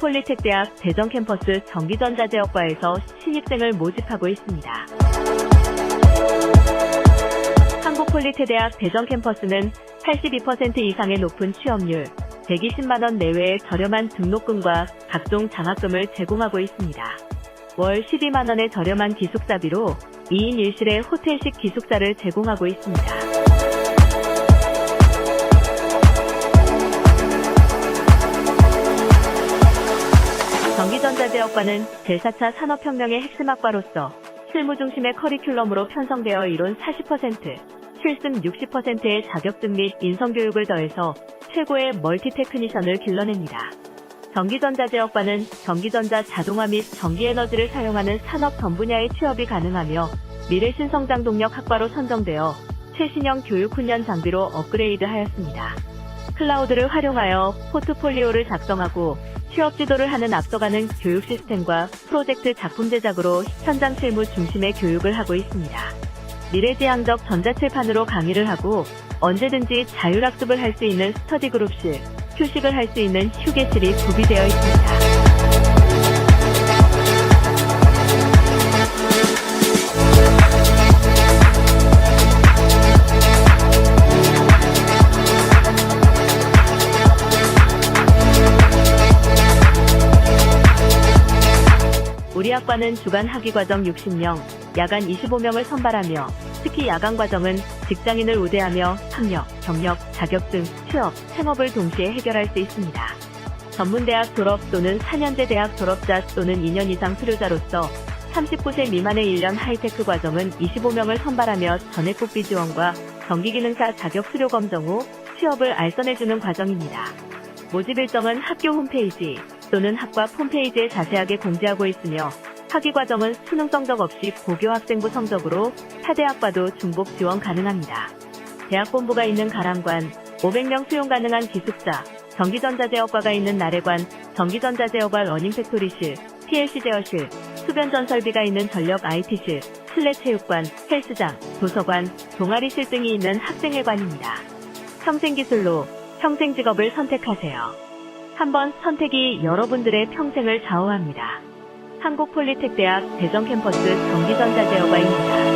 한국폴리텍대학 대전 캠퍼스 전기전자제어과에서 신입생을 모집하고 있습니다. 한국폴리테대학 대전 캠퍼스는 82% 이상의 높은 취업률, 120만원 내외의 저렴한 등록금과 각종 장학금을 제공하고 있습니다. 월 12만원의 저렴한 기숙사비로 2인 1실의 호텔식 기숙사를 제공하고 있습니다. 전기전자제어과는 제4차 산업혁명의 핵심학과로서 실무 중심의 커리큘럼으로 편성되어 이론 40%, 실습 60%의 자격증 및 인성교육을 더해서 최고의 멀티 테크니션을 길러냅니다. 전기전자제어과는 전기전자 자동화 및 전기에너지를 사용하는 산업 전 분야의 취업이 가능하며 미래 신성장 동력 학과로 선정되어 최신형 교육 훈련 장비로 업그레이드하였습니다. 클라우드를 활용하여 포트폴리오를 작성하고 취업 지도를 하는 앞서가는 교육 시스템과 프로젝트 작품 제작으로 현장 실무 중심의 교육을 하고 있습니다. 미래지향적 전자칠판으로 강의를 하고 언제든지 자율학습을 할 수 있는 스터디 그룹실, 휴식을 할 수 있는 휴게실이 구비되어 있습니다. 우리 학과는 주간 학위 과정 60명, 야간 25명을 선발하며 특히 야간 과정은 직장인을 우대하며 학력, 경력, 자격증, 취업, 생업을 동시에 해결할 수 있습니다. 전문대학 졸업 또는 4년제 대학 졸업자 또는 2년 이상 수료자로서 39세 미만의 1년 하이테크 과정은 25명을 선발하며 전액국비 지원과 전기기능사 자격 수료 검정 후 취업을 알선해주는 과정입니다. 모집 일정은 학교 홈페이지 또는 학과 홈페이지에 자세하게 공지하고 있으며 학위 과정은 수능 성적 없이 고교 학생부 성적으로 타대학과도 중복 지원 가능합니다. 대학 본부가 있는 가람관, 500명 수용 가능한 기숙사, 전기전자제어과가 있는 나래관, 전기전자제어과 러닝팩토리실, PLC 제어실, 수변 전설비가 있는 전력 IT실, 실내 체육관, 헬스장, 도서관, 동아리실 등이 있는 학생회관입니다. 평생기술로 평생 직업을 선택하세요. 한번 선택이 여러분들의 평생을 좌우합니다. 한국폴리텍대학 대전 캠퍼스 전기전자제어과입니다.